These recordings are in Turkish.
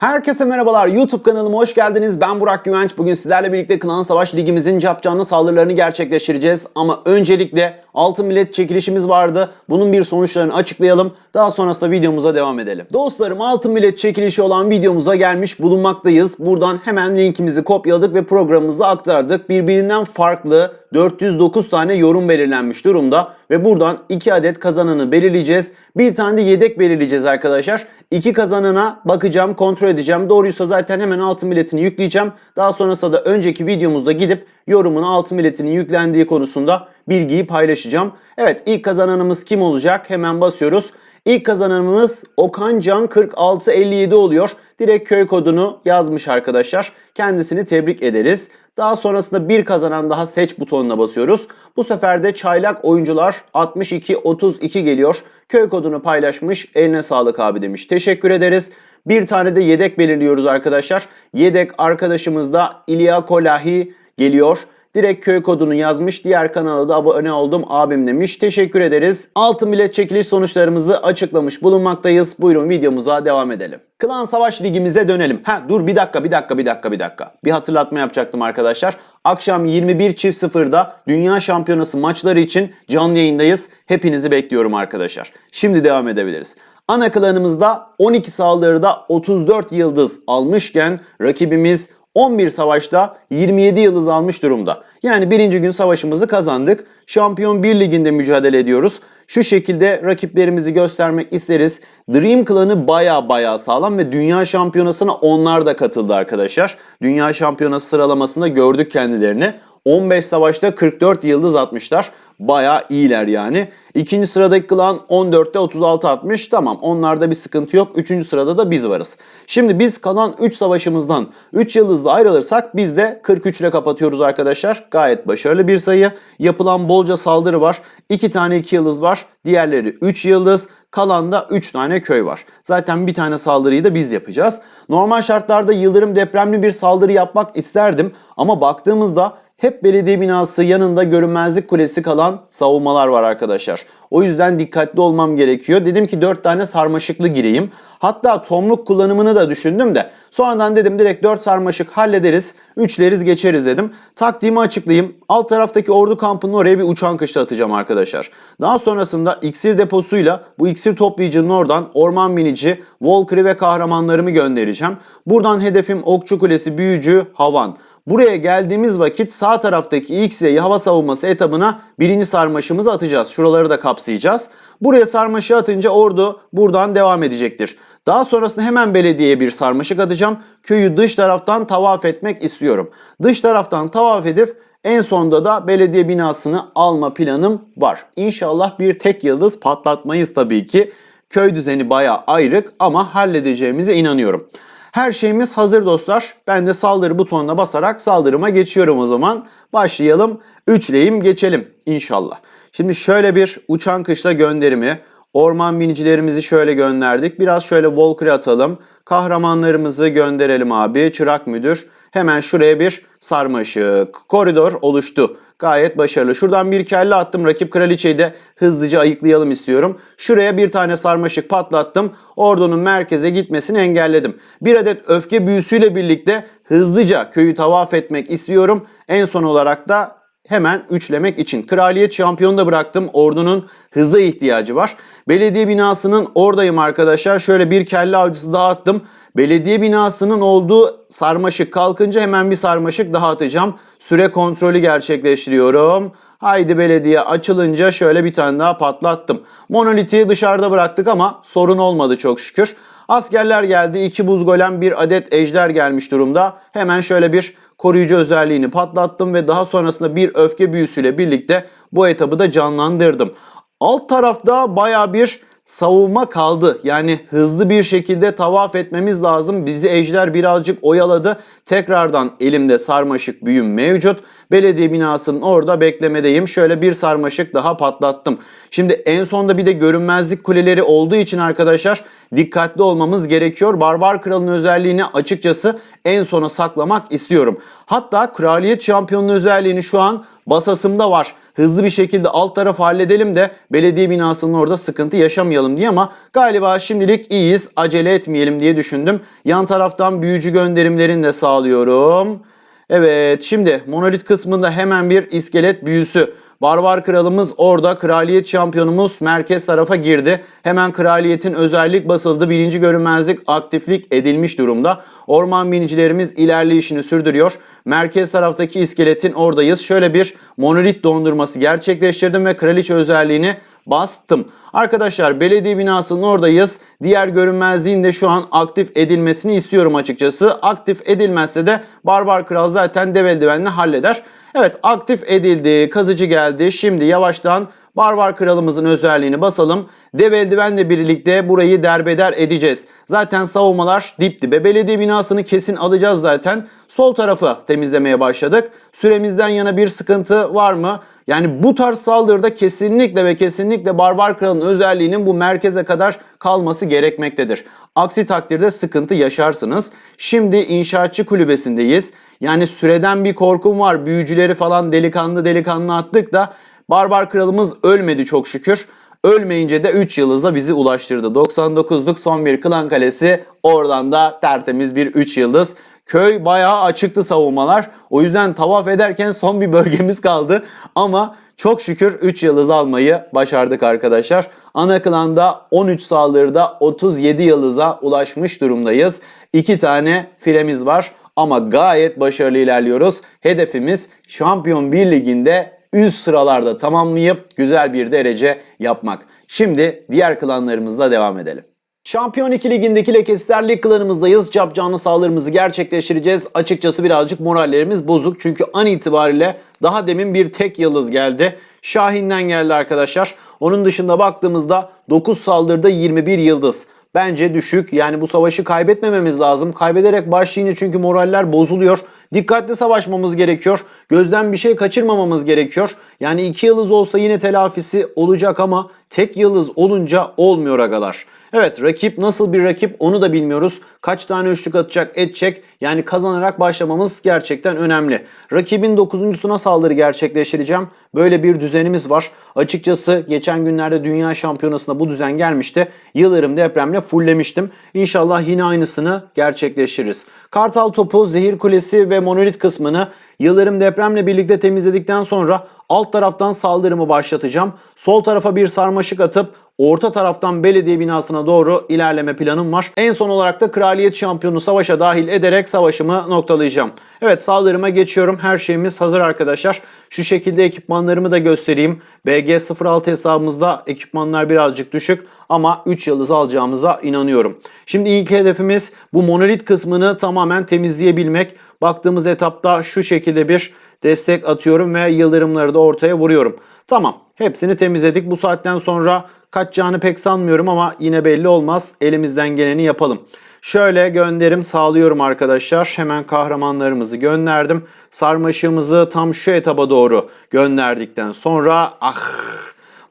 Herkese merhabalar. YouTube kanalıma hoş geldiniz. Ben Burak Güvenç. Bugün sizlerle birlikte Klan Savaş Ligimizin cap canlı saldırılarını gerçekleştireceğiz. Ama öncelikle Altın Millet çekilişimiz vardı. Bunun bir sonuçlarını açıklayalım. Daha sonrasında videomuza devam edelim. Dostlarım Altın Millet çekilişi olan videomuza gelmiş bulunmaktayız. Buradan hemen linkimizi kopyaladık ve programımıza aktardık. Birbirinden farklı 409 tane yorum belirlenmiş durumda ve buradan 2 adet kazananı belirleyeceğiz. Bir tane de yedek belirleyeceğiz arkadaşlar. 2 kazanana bakacağım, kontrol edeceğim. Doğruysa zaten hemen altın biletini yükleyeceğim. Daha sonrasında da önceki videomuzda gidip yorumun altın biletinin yüklendiği konusunda bilgiyi paylaşacağım. Evet ilk kazananımız kim olacak? Hemen basıyoruz. İlk kazananımız Okan Can 4657 oluyor. Direkt köy kodunu yazmış arkadaşlar. Kendisini tebrik ederiz. Daha sonrasında bir kazanan daha seç butonuna basıyoruz. Bu sefer de çaylak oyuncular 6232 geliyor. Köy kodunu paylaşmış. Eline sağlık abi demiş. Teşekkür ederiz. Bir tane de yedek belirliyoruz arkadaşlar. Yedek arkadaşımız da İlya Kolahi geliyor. Direkt köy kodunu yazmış. Diğer kanala da abone oldum abim demiş. Teşekkür ederiz. Altın bilet çekiliş sonuçlarımızı açıklamış bulunmaktayız. Buyurun videomuza devam edelim. Klan Savaş Ligimize dönelim. Ha dur bir dakika bir dakika bir dakika bir dakika. Bir hatırlatma yapacaktım arkadaşlar. Akşam 21.00'da Dünya Şampiyonası maçları için canlı yayındayız. Hepinizi bekliyorum arkadaşlar. Şimdi devam edebiliriz. Ana klanımızda 12 saldırıda 34 yıldız almışken rakibimiz 11 savaşta 27 yıldız almış durumda. Yani birinci gün savaşımızı kazandık. Şampiyon 1 liginde mücadele ediyoruz. Şu şekilde rakiplerimizi göstermek isteriz. Dream klanı baya baya sağlam ve dünya şampiyonasına onlar da katıldı arkadaşlar. Dünya şampiyonası sıralamasında gördük kendilerini. 15 savaşta 44 yıldız atmışlar. Baya iyiler yani. İkinci sıradaki klan 14'te 36 atmış. Tamam onlarda bir sıkıntı yok. Üçüncü sırada da biz varız. Şimdi biz kalan 3 savaşımızdan 3 yıldızla ayrılırsak biz de 43 ile kapatıyoruz arkadaşlar. Gayet başarılı bir sayı. Yapılan bolca saldırı var. 2 tane 2 yıldız var. Diğerleri 3 yıldız. Kalan da 3 tane köy var. Zaten bir tane saldırıyı da biz yapacağız. Normal şartlarda yıldırım depremli bir saldırı yapmak isterdim. Ama baktığımızda hep belediye binası yanında görünmezlik kulesi kalan savunmalar var arkadaşlar. O yüzden dikkatli olmam gerekiyor. Dedim ki 4 tane sarmaşıklı gireyim. Hatta tomruk kullanımını da düşündüm de sonradan dedim direkt 4 sarmaşık hallederiz. Üçleriz geçeriz dedim. Taktiğimi açıklayayım. Alt taraftaki ordu kampının oraya bir uçan kışla atacağım arkadaşlar. Daha sonrasında iksir deposuyla bu iksir toplayıcının oradan orman binici, Valkyrie ve kahramanlarımı göndereceğim. Buradan hedefim okçu kulesi, büyücü, havan. Buraya geldiğimiz vakit sağ taraftaki X hava savunması etabına birinci sarmaşımızı atacağız. Şuraları da kapsayacağız. Buraya sarmaşı atınca ordu buradan devam edecektir. Daha sonrasında hemen belediyeye bir sarmaşık atacağım. Köyü dış taraftan tavaf etmek istiyorum. Dış taraftan tavaf edip en sonda da belediye binasını alma planım var. İnşallah bir tek yıldız patlatmayız tabii ki. Köy düzeni bayağı ayrık ama halledeceğimize inanıyorum. Her şeyimiz hazır dostlar. Ben de saldırı butonuna basarak saldırıma geçiyorum o zaman. Başlayalım. Üçleyim geçelim inşallah. Şimdi şöyle bir uçan kışla gönderimi. Orman binicilerimizi şöyle gönderdik. Biraz şöyle Valkyrie atalım. Kahramanlarımızı gönderelim abi. Çırak müdür. Hemen şuraya bir sarmaşık. Koridor oluştu. Gayet başarılı. Şuradan bir kelle attım. Rakip kraliçeyi de hızlıca ayıklayalım istiyorum. Şuraya bir tane sarmaşık patlattım. Ordunun merkeze gitmesini engelledim. Bir adet öfke büyüsüyle birlikte hızlıca köyü tavaf etmek istiyorum. En son olarak da hemen üçlemek için. Kraliyet şampiyonu bıraktım. Ordunun hıza ihtiyacı var. Belediye binasının oradayım arkadaşlar. Şöyle bir kelle avcısı daha attım. Belediye binasının olduğu sarmaşık kalkınca hemen bir sarmaşık daha atacağım. Süre kontrolü gerçekleştiriyorum. Haydi belediye açılınca şöyle bir tane daha patlattım. Monoliti dışarıda bıraktık ama sorun olmadı çok şükür. Askerler geldi. iki buz golem bir adet ejder gelmiş durumda. Hemen şöyle bir koruyucu özelliğini patlattım ve daha sonrasında bir öfke büyüsüyle birlikte bu etabı da canlandırdım. Alt tarafta baya bir savunma kaldı. Yani hızlı bir şekilde tavaf etmemiz lazım. Bizi ejder birazcık oyaladı. Tekrardan elimde sarmaşık büyüm mevcut. Belediye binasının orada beklemedeyim. Şöyle bir sarmaşık daha patlattım. Şimdi en sonda bir de görünmezlik kuleleri olduğu için arkadaşlar dikkatli olmamız gerekiyor. Barbar Kral'ın özelliğini açıkçası en sona saklamak istiyorum. Hatta Kraliyet Şampiyonluğu özelliğini şu an basasımda var. Hızlı bir şekilde alt tarafı halledelim de belediye binasının orada sıkıntı yaşamayalım diye ama galiba şimdilik iyiyiz. Acele etmeyelim diye düşündüm. Yan taraftan büyücü gönderimlerini de sağlıyorum. Evet şimdi monolit kısmında hemen bir iskelet büyüsü. Barbar kralımız orada kraliyet şampiyonumuz merkez tarafa girdi. Hemen kraliyetin özellik basıldı. Birinci görünmezlik aktiflik edilmiş durumda. Orman binicilerimiz ilerleyişini sürdürüyor. Merkez taraftaki iskeletin oradayız. Şöyle bir monolit dondurması gerçekleştirdim ve kraliçe özelliğini bastım. Arkadaşlar belediye binasının oradayız. Diğer görünmezliğin de şu an aktif edilmesini istiyorum açıkçası. Aktif edilmezse de Barbar Kral zaten dev eldivenle halleder. Evet aktif edildi. Kazıcı geldi. Şimdi yavaştan Barbar Kralımızın özelliğini basalım. Dev eldivenle birlikte burayı derbeder edeceğiz. Zaten savunmalar dip dibe. Belediye binasını kesin alacağız zaten. Sol tarafı temizlemeye başladık. Süremizden yana bir sıkıntı var mı? Yani bu tarz saldırıda kesinlikle ve kesinlikle Barbar Kral'ın özelliğinin bu merkeze kadar kalması gerekmektedir. Aksi takdirde sıkıntı yaşarsınız. Şimdi inşaatçı kulübesindeyiz. Yani süreden bir korkum var. Büyücüleri falan delikanlı delikanlı attık da Barbar kralımız ölmedi çok şükür. Ölmeyince de 3 yıldızla bizi ulaştırdı. 99'luk son bir klan kalesi. Oradan da tertemiz bir 3 yıldız. Köy bayağı açıktı savunmalar. O yüzden tavaf ederken son bir bölgemiz kaldı. Ama çok şükür 3 yıldız almayı başardık arkadaşlar. Ana klanda 13 saldırıda 37 yıldıza ulaşmış durumdayız. 2 tane firemiz var ama gayet başarılı ilerliyoruz. Hedefimiz Şampiyon 1 liginde üst sıralarda tamamlayıp güzel bir derece yapmak. Şimdi diğer klanlarımızla devam edelim. Şampiyon 2 ligindeki Lekesler Lig klanımızdayız. Cap canlı saldırımızı gerçekleştireceğiz. Açıkçası birazcık morallerimiz bozuk. Çünkü an itibariyle daha demin bir tek yıldız geldi. Şahin'den geldi arkadaşlar. Onun dışında baktığımızda 9 saldırıda 21 yıldız. Bence düşük. Yani bu savaşı kaybetmememiz lazım. Kaybederek başlayınca çünkü moraller bozuluyor. Dikkatli savaşmamız gerekiyor. Gözden bir şey kaçırmamamız gerekiyor. Yani iki yıldız olsa yine telafisi olacak ama tek yıldız olunca olmuyor agalar. Evet rakip nasıl bir rakip onu da bilmiyoruz. Kaç tane üçlük atacak edecek. Yani kazanarak başlamamız gerçekten önemli. Rakibin 9.suna saldırı gerçekleştireceğim. Böyle bir düzenimiz var. Açıkçası geçen günlerde Dünya Şampiyonası'nda bu düzen gelmişti. Yıldırım depremle fulllemiştim. İnşallah yine aynısını gerçekleştiririz. Kartal topu, zehir kulesi ve monolit kısmını Yıldırım depremle birlikte temizledikten sonra alt taraftan saldırımı başlatacağım. Sol tarafa bir sarmaşık atıp orta taraftan belediye binasına doğru ilerleme planım var. En son olarak da kraliyet şampiyonu savaşa dahil ederek savaşımı noktalayacağım. Evet saldırıma geçiyorum. Her şeyimiz hazır arkadaşlar. Şu şekilde ekipmanlarımı da göstereyim. BG06 hesabımızda ekipmanlar birazcık düşük ama 3 yıldız alacağımıza inanıyorum. Şimdi ilk hedefimiz bu monolit kısmını tamamen temizleyebilmek. Baktığımız etapta şu şekilde bir destek atıyorum ve yıldırımları da ortaya vuruyorum. Tamam hepsini temizledik. Bu saatten sonra kaçacağını pek sanmıyorum ama yine belli olmaz. Elimizden geleni yapalım. Şöyle gönderim sağlıyorum arkadaşlar. Hemen kahramanlarımızı gönderdim. Sarmaşığımızı tam şu etaba doğru gönderdikten sonra ah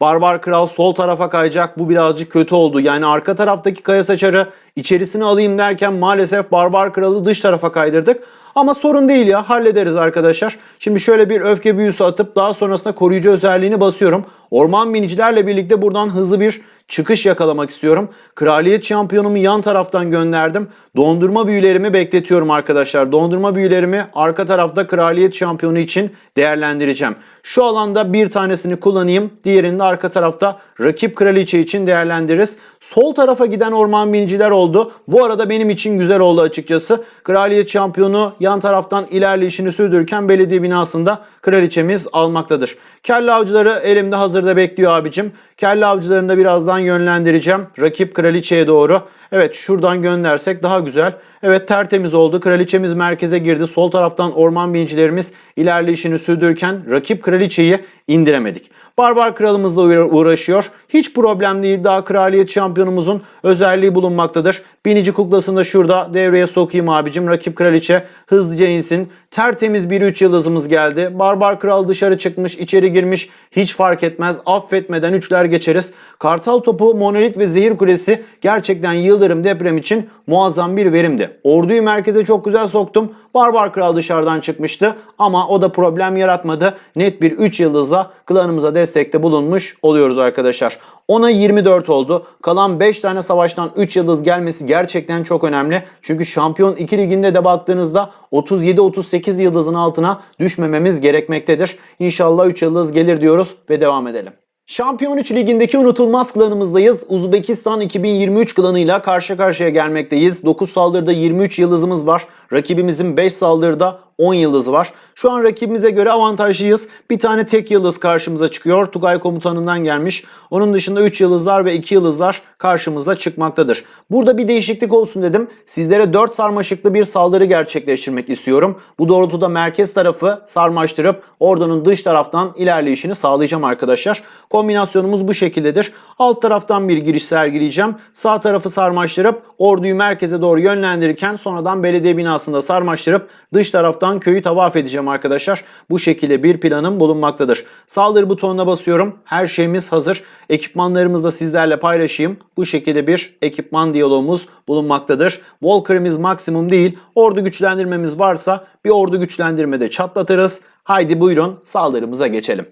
Barbar Kral sol tarafa kayacak. Bu birazcık kötü oldu. Yani arka taraftaki kaya saçarı içerisine alayım derken maalesef Barbar Kral'ı dış tarafa kaydırdık. Ama sorun değil ya hallederiz arkadaşlar. Şimdi şöyle bir öfke büyüsü atıp daha sonrasında koruyucu özelliğini basıyorum. Orman binicilerle birlikte buradan hızlı bir çıkış yakalamak istiyorum. Kraliyet şampiyonumu yan taraftan gönderdim. Dondurma büyülerimi bekletiyorum arkadaşlar. Dondurma büyülerimi arka tarafta kraliyet şampiyonu için değerlendireceğim. Şu alanda bir tanesini kullanayım. Diğerini de arka tarafta rakip kraliçe için değerlendiririz. Sol tarafa giden orman biniciler oldu. Bu arada benim için güzel oldu açıkçası. Kraliyet şampiyonu yan taraftan ilerleyişini sürdürürken belediye binasında kraliçemiz almaktadır. Kelle avcıları elimde hazırda bekliyor abicim. Kelle avcılarını da birazdan yönlendireceğim. Rakip kraliçeye doğru. Evet şuradan göndersek daha güzel. Evet tertemiz oldu. Kraliçemiz merkeze girdi. Sol taraftan orman binicilerimiz ilerleyişini sürdürürken rakip kraliçeyi indiremedik. Barbar kralımızla uğra- uğraşıyor. Hiç problem değil. Daha kraliyet şampiyonumuzun özelliği bulunmaktadır. Binici kuklasını da şurada devreye sokayım abicim. Rakip kraliçe hızlıca insin. Tertemiz bir 3 yıldızımız geldi. Barbar kral dışarı çıkmış, içeri girmiş. Hiç fark etmez. Affetmeden üçler geçeriz. Kartal topu, monolit ve zehir kulesi gerçekten yıldırım deprem için muazzam bir verimdi. Orduyu merkeze çok güzel soktum. Barbar kral dışarıdan çıkmıştı ama o da problem yaratmadı. Net bir 3 yıldızla klanımıza destekte bulunmuş oluyoruz arkadaşlar. Ona 24 oldu. Kalan 5 tane savaştan 3 yıldız gelmesi gerçekten çok önemli. Çünkü şampiyon 2 liginde de baktığınızda 37-38 yıldızın altına düşmememiz gerekmektedir. İnşallah 3 yıldız gelir diyoruz ve devam edelim. Şampiyon 3 ligindeki unutulmaz klanımızdayız. Uzbekistan 2023 klanıyla karşı karşıya gelmekteyiz. 9 saldırıda 23 yıldızımız var. Rakibimizin 5 saldırıda 10 yıldızı var. Şu an rakibimize göre avantajlıyız. Bir tane tek yıldız karşımıza çıkıyor. Tugay komutanından gelmiş. Onun dışında 3 yıldızlar ve 2 yıldızlar karşımıza çıkmaktadır. Burada bir değişiklik olsun dedim. Sizlere 4 sarmaşıklı bir saldırı gerçekleştirmek istiyorum. Bu doğrultuda merkez tarafı sarmaştırıp ordunun dış taraftan ilerleyişini sağlayacağım arkadaşlar. Kombinasyonumuz bu şekildedir. Alt taraftan bir giriş sergileyeceğim. Sağ tarafı sarmaştırıp orduyu merkeze doğru yönlendirirken sonradan belediye binasında sarmaştırıp dış taraftan köyü tavaf edeceğim arkadaşlar. Bu şekilde bir planım bulunmaktadır. Saldırı butonuna basıyorum. Her şeyimiz hazır. Ekipmanlarımızı da sizlerle paylaşayım. Bu şekilde bir ekipman diyalogumuz bulunmaktadır. Walker'imiz maksimum değil. Ordu güçlendirmemiz varsa bir ordu güçlendirmede çatlatırız. Haydi buyurun saldırımıza geçelim.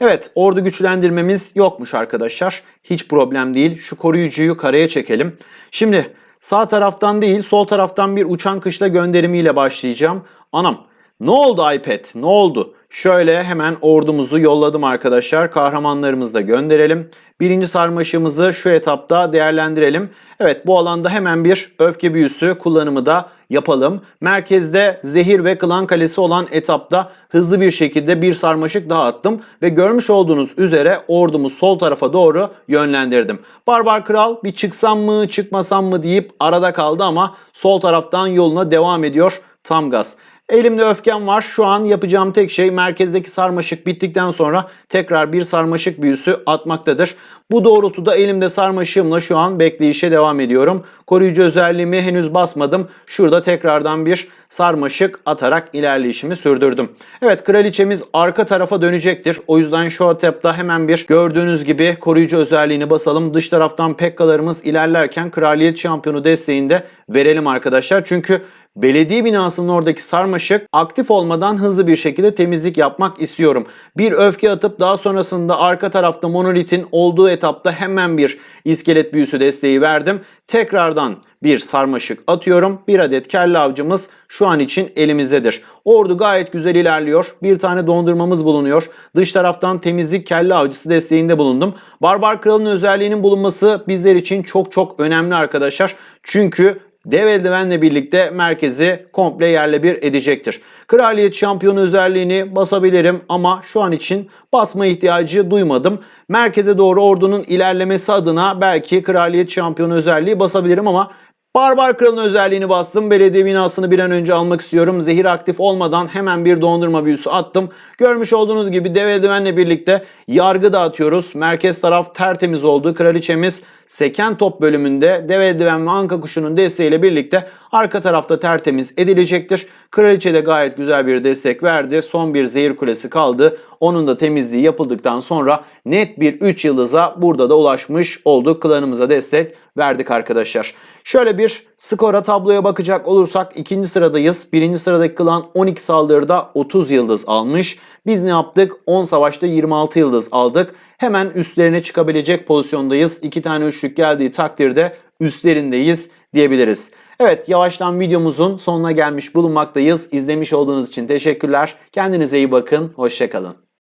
Evet ordu güçlendirmemiz yokmuş arkadaşlar. Hiç problem değil. Şu koruyucuyu karaya çekelim. Şimdi sağ taraftan değil sol taraftan bir uçan kışla gönderimiyle başlayacağım. Anam ne oldu iPad ne oldu? Şöyle hemen ordumuzu yolladım arkadaşlar. Kahramanlarımızı da gönderelim. Birinci sarmaşığımızı şu etapta değerlendirelim. Evet bu alanda hemen bir öfke büyüsü kullanımı da yapalım. Merkezde zehir ve klan kalesi olan etapta hızlı bir şekilde bir sarmaşık daha attım. Ve görmüş olduğunuz üzere ordumu sol tarafa doğru yönlendirdim. Barbar Kral bir çıksam mı çıkmasam mı deyip arada kaldı ama sol taraftan yoluna devam ediyor tam gaz. Elimde öfkem var. Şu an yapacağım tek şey merkezdeki sarmaşık bittikten sonra tekrar bir sarmaşık büyüsü atmaktadır. Bu doğrultuda elimde sarmaşığımla şu an bekleyişe devam ediyorum. Koruyucu özelliğimi henüz basmadım. Şurada tekrardan bir sarmaşık atarak ilerleyişimi sürdürdüm. Evet kraliçemiz arka tarafa dönecektir. O yüzden şu etapta hemen bir gördüğünüz gibi koruyucu özelliğini basalım. Dış taraftan Pekkalarımız ilerlerken kraliyet şampiyonu desteğinde verelim arkadaşlar. Çünkü belediye binasının oradaki sarmaşık aktif olmadan hızlı bir şekilde temizlik yapmak istiyorum. Bir öfke atıp daha sonrasında arka tarafta monolitin olduğu etapta hemen bir iskelet büyüsü desteği verdim. Tekrardan bir sarmaşık atıyorum. Bir adet kelle avcımız şu an için elimizdedir. Ordu gayet güzel ilerliyor. Bir tane dondurmamız bulunuyor. Dış taraftan temizlik kelle avcısı desteğinde bulundum. Barbar Kral'ın özelliğinin bulunması bizler için çok çok önemli arkadaşlar. Çünkü dev eldivenle birlikte merkezi komple yerle bir edecektir. Kraliyet şampiyonu özelliğini basabilirim ama şu an için basma ihtiyacı duymadım. Merkeze doğru ordunun ilerlemesi adına belki kraliyet şampiyonu özelliği basabilirim ama Barbar Kral'ın özelliğini bastım. Belediye binasını bir an önce almak istiyorum. Zehir aktif olmadan hemen bir dondurma büyüsü attım. Görmüş olduğunuz gibi dev eldivenle birlikte yargı dağıtıyoruz. Merkez taraf tertemiz oldu. Kraliçemiz seken top bölümünde dev eldiven ve anka kuşunun desteğiyle birlikte arka tarafta tertemiz edilecektir. Kraliçe de gayet güzel bir destek verdi. Son bir zehir kulesi kaldı. Onun da temizliği yapıldıktan sonra net bir 3 yıldıza burada da ulaşmış olduk. Klanımıza destek verdik arkadaşlar. Şöyle bir skora tabloya bakacak olursak ikinci sıradayız. Birinci sıradaki klan 12 saldırıda 30 yıldız almış. Biz ne yaptık? 10 savaşta 26 yıldız aldık. Hemen üstlerine çıkabilecek pozisyondayız. İki tane üçlük geldiği takdirde üstlerindeyiz diyebiliriz. Evet yavaştan videomuzun sonuna gelmiş bulunmaktayız. İzlemiş olduğunuz için teşekkürler. Kendinize iyi bakın. Hoşçakalın.